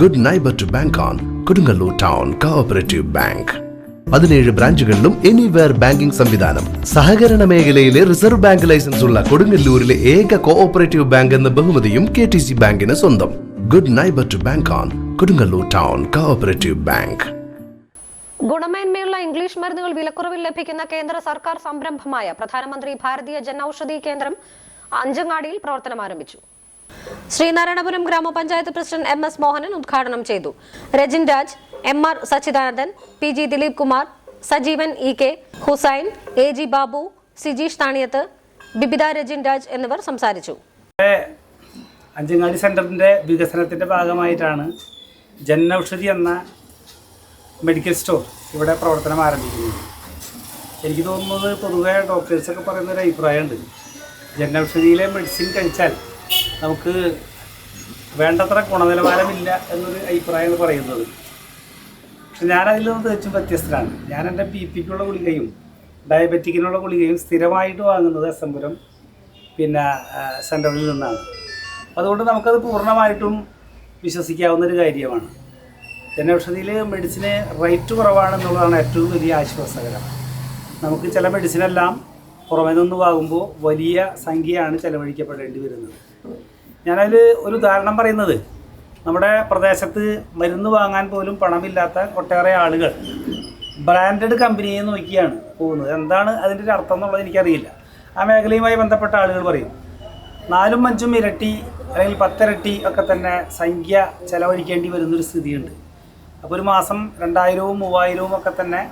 Good neighbour to bank on Kodungallur town cooperative bank പതിനേഴ് ബ്രാഞ്ചുകളിലും anywhere banking സംവിധാനം. സഹകരണ മേഖലയിലെ റിസർവ് ബാങ്ക് ലൈസൻസ് ഉള്ള കൊടുങ്ങല്ലൂരിലെ ഏക കോഓപ്പറേറ്റീവ് ബാങ്ക് എന്ന ബഹുമതിയും കെ ടി സി ബാങ്കിന് സ്വന്തം. Good neighbour to bank on Kodungallur town cooperative bank ഗുണമേന്മയുള്ള ഇംഗ്ലീഷ് മരുന്നുകൾ വിലക്കുറവിൽ ലഭിക്കുന്ന കേന്ദ്ര സർക്കാർ സംരംഭമായ പ്രധാനമന്ത്രി ഭാരതീയ ജൻ ഔഷധി കേന്ദ്രം അഞ്ചങ്ങാടിയിൽ പ്രവർത്തനം ആരംഭിച്ചു. ശ്രീനാരായണപുരം ഗ്രാമപഞ്ചായത്ത് പ്രസിഡന്റ് എം എസ് മോഹനൻ ഉദ്ഘാടനം ചെയ്തു. Rajin Raj M R Sachidanandan P G Dileep Kumar Sajeevan E K Hussain A G Babu Sijeesh Thaniyath Bibitha Rajin Raj എന്നിവർ സംസാരിച്ചു. അഞ്ചങ്ങാടി സെന്ററിന്റെ വികസനത്തിന്റെ ഭാഗമായിട്ടാണ് ജനൌഷധി എന്ന മെഡിക്കൽ സ്റ്റോർ ഇവിടെ പ്രവർത്തനം ആരംഭിക്കുന്നത്. എനിക്ക് തോന്നുന്നത് പൊതുവെ ഡോക്ടേഴ്സൊക്കെ പറയുന്നൊരു അഭിപ്രായമുണ്ട് ജനൌഷധിയിലെ മെഡിസിൻ കഴിച്ചാൽ നമുക്ക് വേണ്ടത്ര ഗുണനിലവാരമില്ല എന്നൊരു അഭിപ്രായം എന്ന് പറയുന്നത്. പക്ഷെ ഞാനതിൽ നിന്ന് തികച്ചും വ്യത്യസ്തനാണ് ഞാൻ എന്റെ ബി പിക്കുള്ള ഗുളികയും ഡയബറ്റിക്കിനുള്ള ഗുളികയും സ്ഥിരമായിട്ട് വാങ്ങുന്നത് എസ് എംപുരം പിന്നെ സെന്ററിൽ നിന്നാണ്. അതുകൊണ്ട് നമുക്കത് പൂർണമായിട്ടും വിശ്വസിക്കാവുന്ന ഒരു കാര്യമാണ്. ജനൌഷധിയിൽ മെഡിസിന് റേറ്റ് കുറവാണെന്നുള്ളതാണ് ഏറ്റവും വലിയ ആശ്വാസകരം. നമുക്ക് ചില മെഡിസിനെല്ലാം പുറമേ നിന്ന് വാങ്ങുമ്പോൾ വലിയ സംഖ്യയാണ് ചെലവഴിക്കപ്പെടേണ്ടി വരുന്നത്. ഞാനതിൽ ഒരു ഉദാഹരണം പറയുന്നത്. നമ്മുടെ പ്രദേശത്ത് മരുന്ന് വാങ്ങാൻ പോലും പണമില്ലാത്ത ഒട്ടേറെ ആളുകൾ ബ്രാൻഡഡ് കമ്പനിയെ നോക്കിയാണ് പോകുന്നത്. എന്താണ് അതിന്റെ ഒരു അർത്ഥം എന്നുള്ളത് എനിക്കറിയില്ല. ആ മേഖലയുമായി ബന്ധപ്പെട്ട ആളുകൾ പറയും നാലും അഞ്ചും ഇരട്ടി അല്ലെങ്കിൽ പത്തിരട്ടി ഒക്കെ തന്നെ സംഖ്യ ചെലവഴിക്കേണ്ടി വരുന്നൊരു സ്ഥിതിയുണ്ട്. അപ്പോൾ ഒരു മാസം രണ്ടായിരവും മൂവായിരവും ഒക്കെ തന്നെ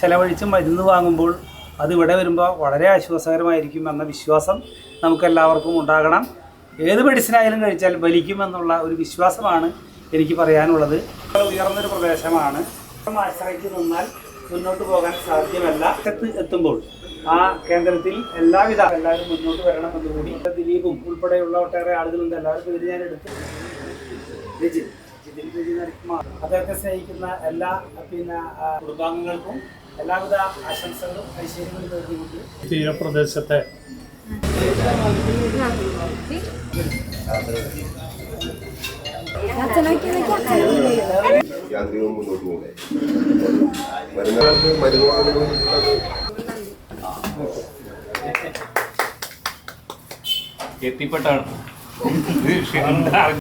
ചെലവഴിച്ച് മരുന്ന് വാങ്ങുമ്പോൾ അതിവിടെ വരുമ്പോൾ വളരെ ആശ്വാസകരമായിരിക്കും എന്ന വിശ്വാസം നമുക്കെല്ലാവർക്കും ഉണ്ടാകണം. ഏത് മെഡിസിനായാലും കഴിച്ചാൽ വലിക്കുമെന്നുള്ള ഒരു വിശ്വാസമാണ് എനിക്ക് പറയാനുള്ളത്. ഉയർന്നൊരു പ്രദേശമാണ്. ആശ്രയിച്ച് നിന്നാൽ മുന്നോട്ട് പോകാൻ സാധ്യമല്ല. എത്ത് എത്തുമ്പോൾ ആ കേന്ദ്രത്തിൽ എല്ലാവിധ എല്ലാവരും മുന്നോട്ട് വരണമെന്ന് കൂടി ദിലീപും ഉൾപ്പെടെയുള്ള ഒട്ടേറെ ആളുകളുണ്ട്. എല്ലാവരും പേര് ഞാൻ എടുത്ത്. അദ്ദേഹത്തെ സ്നേഹിക്കുന്ന എല്ലാ പിന്നെ കുടുംബാംഗങ്ങൾക്കും എല്ലാവിധ ആശംസകളും ഐശ്വര്യങ്ങളും തീരപ്രദേശത്തെ യാന്ത്രികവും മുന്നോട്ട് പോകെ മരുന്നുകൾക്ക് മരുന്ന് വാങ്ങുന്നത് എത്തിപ്പെട്ടാണ്